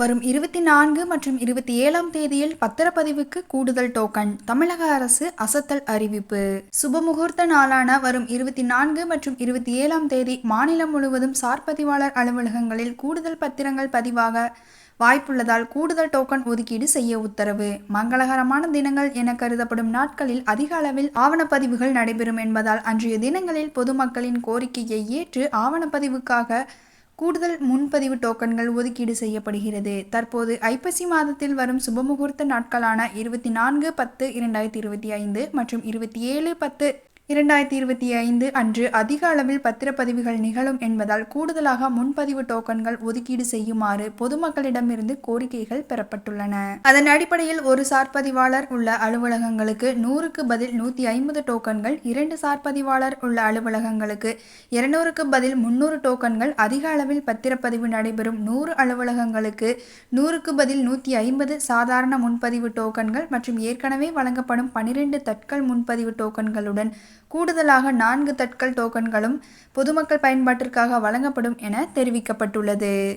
வரும் இருபத்தி நான்கு மற்றும் இருபத்தி ஏழாம் தேதியில் பத்திரப்பதிவுக்கு கூடுதல் டோக்கன் தமிழக அரசு அசத்தல் அறிவிப்பு. சுபமுகூர்த்த நாளான வரும் இருபத்தி நான்கு மற்றும் இருபத்தி ஏழாம் தேதி மாநிலம் முழுவதும் சார்பதிவாளர் அலுவலகங்களில் கூடுதல் பத்திரங்கள் பதிவாக வாய்ப்புள்ளதால் கூடுதல் டோக்கன் ஒதுக்கீடு செய்ய உத்தரவு. மங்களகரமான தினங்கள் என கருதப்படும் நாட்களில் அதிக அளவில் ஆவணப்பதிவுகள் நடைபெறும் என்பதால் அன்றைய தினங்களில் பொதுமக்களின் கோரிக்கையை ஏற்று ஆவணப்பதிவுக்காக கூடுதல் முன்பதிவு டோக்கன்கள் ஒதுக்கீடு செய்யப்படுகிறது. தற்போது ஐப்பசி மாதத்தில் வரும் சுபமுகூர்த்த நாட்களான இருபத்தி நான்கு பத்து இரண்டாயிரத்தி இருபத்தி ஐந்து மற்றும் இருபத்தி ஏழு பத்து இரண்டாயிரத்தி இருபத்தி ஐந்து அன்று அதிக அளவில் பத்திரப்பதிவுகள் நிகழும் என்பதால் கூடுதலாக முன்பதிவு டோக்கன்கள் ஒதுக்கீடு செய்யுமாறு பொதுமக்களிடமிருந்து கோரிக்கைகள் பெறப்பட்டுள்ளன. அதன் அடிப்படையில் ஒரு சார்பதிவாளர் உள்ள அலுவலகங்களுக்கு நூறுக்கு பதில் நூற்றி ஐம்பது டோக்கன்கள் இரண்டு சார்பதிவாளர் உள்ள அலுவலகங்களுக்கு இருநூறுக்கு பதில் முன்னூறு டோக்கன்கள் அதிக அளவில் பத்திரப்பதிவு நடைபெறும் நூறு அலுவலகங்களுக்கு நூறுக்கு பதில் நூற்றி ஐம்பது சாதாரண முன்பதிவு டோக்கன்கள் மற்றும் ஏற்கனவே வழங்கப்படும் பனிரெண்டு தட்கல் முன்பதிவு டோக்கன்களுடன் கூடுதலாக நான்கு தட்கல் டோக்கன்களும் பொதுமக்கள் பயன்பாட்டிற்காக வழங்கப்படும் என தெரிவிக்கப்பட்டுள்ளது.